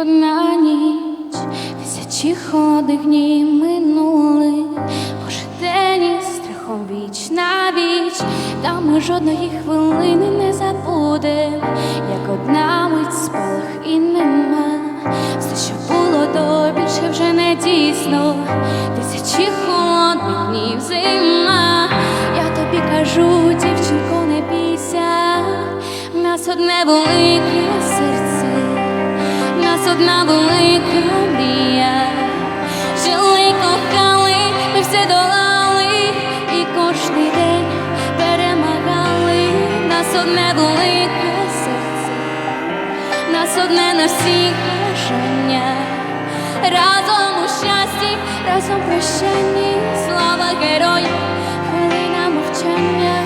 одна ніч, тисячі холодних днів минули, день страхом віч на віч, та ми жодної хвилини не забудем, як одна мить спалах і нема. Все, що було то більше вже не дійсно, тисячі холодних днів зима. Я тобі кажу, дівчинко, не бійся, нас одне велике одна велика мрія. Жили, кохали, ми все долали, і кожний день перемагали. Нас одне велике серце, нас одне на всіх бажання. Разом у щасті, разом прощанні, слава героям, хвилина мовчання.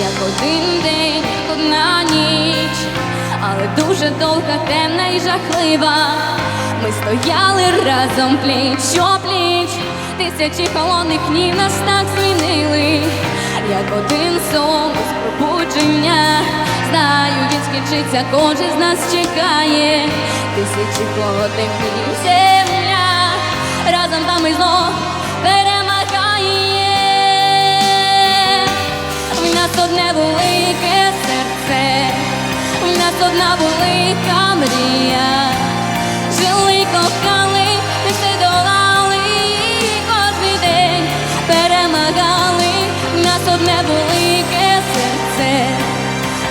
Як один день, одна ніч, але дуже довга, темна і жахлива. Ми стояли разом пліч о пліч, тисячі холодних днів нас так змінили, як один сон без пробудження. Знаю, він скінчиться, кожен з нас чекає, тисячі холодних днів земля разом з нами знов перемагає. В нас одне велике серце, в нас одна велика мрія. Жили, кохали, все долали, кожний день перемагали. В нас одне велике серце,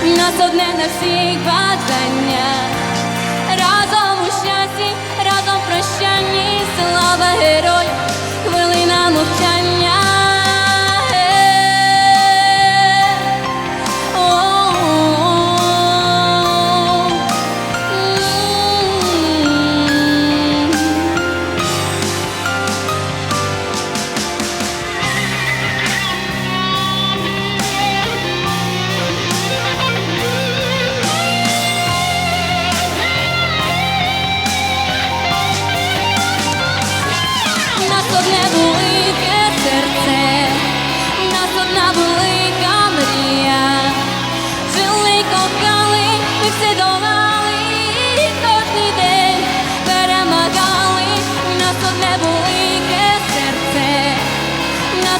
в нас одне на всіх бажання.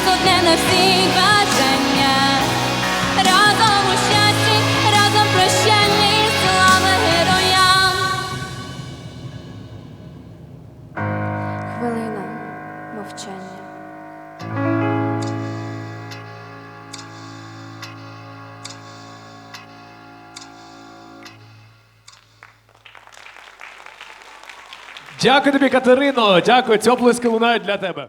Нас одне на всі бажання. Разом у щасті, разом в прощанні, слава героям. Хвилина мовчання. Дякую тобі, Катерино. Дякую. Ці оплески лунають для тебе.